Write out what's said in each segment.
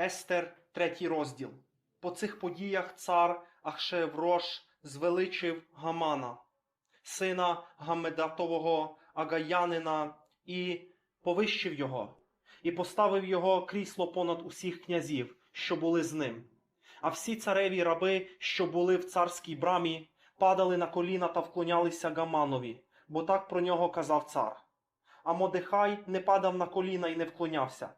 Естер, третій розділ. По цих подіях цар Ахшеврош звеличив Гамана, сина Гамедатового Агаянина, і повищив його, і поставив його крісло понад усіх князів, що були з ним. А всі цареві раби, що були в царській брамі, падали на коліна та вклонялися Гаманові, бо так про нього казав цар. А Модехай не падав на коліна і не вклонявся.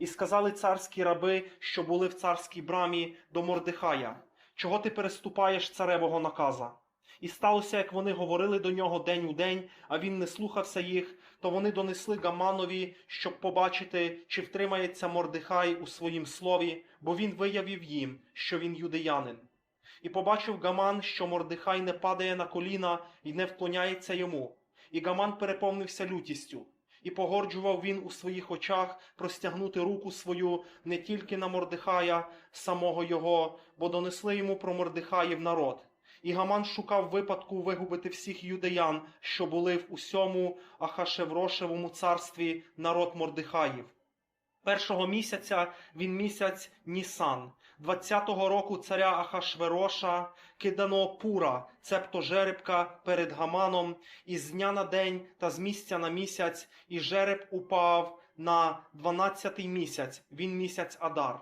І сказали царські раби, що були в царській брамі, до Мордехая, чого ти переступаєш царевого наказа? І сталося, як вони говорили до нього день у день, а він не слухався їх, то вони донесли Гаманові, щоб побачити, чи втримається Мордехай у своїм слові, бо він виявив їм, що він юдеянин. І побачив Гаман, що Мордехай не падає на коліна і не вклоняється йому. І Гаман переповнився лютістю. І погорджував він у своїх очах простягнути руку свою не тільки на Мордихая, самого його, бо донесли йому про Мордихаїв народ. І Гаман шукав випадку вигубити всіх юдеян, що були в усьому Ахашеврошевому царстві народ Мордехаїв. Першого місяця він місяць Нісан, 20-го року царя Ахашвероша, кидано Пура, цебто жеребка перед Гаманом, і з дня на день та з місця на місяць, і жереб упав на 12-й місяць, він місяць Адар.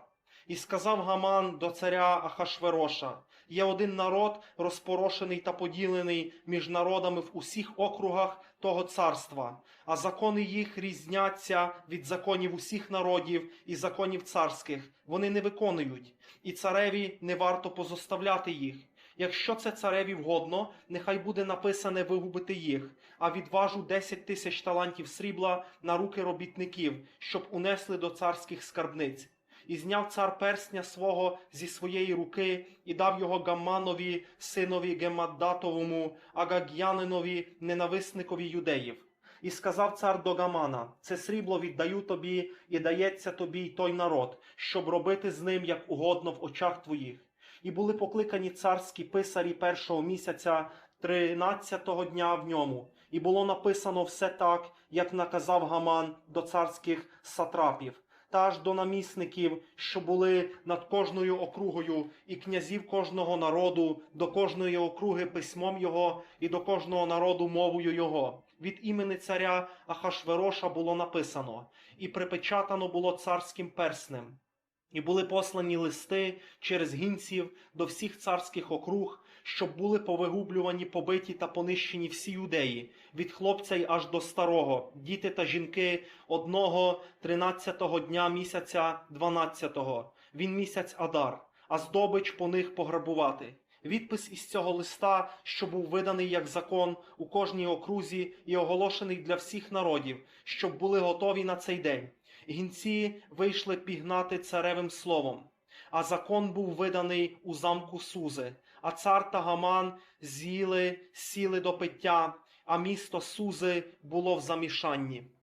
І сказав Гаман до царя Ахашвероша: Є один народ, розпорошений та поділений між народами в усіх округах того царства, а закони їх різняться від законів усіх народів і законів царських. Вони не виконують, і цареві не варто позоставляти їх. Якщо це цареві вгодно, нехай буде написане вигубити їх, а відважу 10 тисяч талантів срібла на руки робітників, щоб унесли до царських скарбниць. І зняв цар персня свого зі своєї руки і дав його Гамманові, синові Гемаддатовому, Агаг'янинові, ненависникові юдеїв. І сказав цар до Гамана: Це срібло віддаю тобі, і дається тобі й той народ, щоб робити з ним як угодно в очах твоїх. І були покликані царські писарі першого місяця, тринадцятого дня в ньому, і було написано все так, як наказав Гаман до царських сатрапів та аж до намісників, що були над кожною округою, і князів кожного народу, до кожної округи письмом його, і до кожного народу мовою його. Від імені царя Ахашвероша було написано, і припечатано було царським перснем. І були послані листи через гінців до всіх царських округ, щоб були повигублювані, побиті та понищені всі юдеї, від хлопця й аж до старого, діти та жінки одного тринадцятого дня місяця дванадцятого. Він місяць Адар, а здобич по них пограбувати. Відпис із цього листа, що був виданий як закон у кожній окрузі і оголошений для всіх народів, щоб були готові на цей день. Гінці вийшли пігнати царевим словом. А закон був виданий у замку Сузи, а цар та Гаман з'їли, сіли до пиття, а місто Сузи було в замішанні.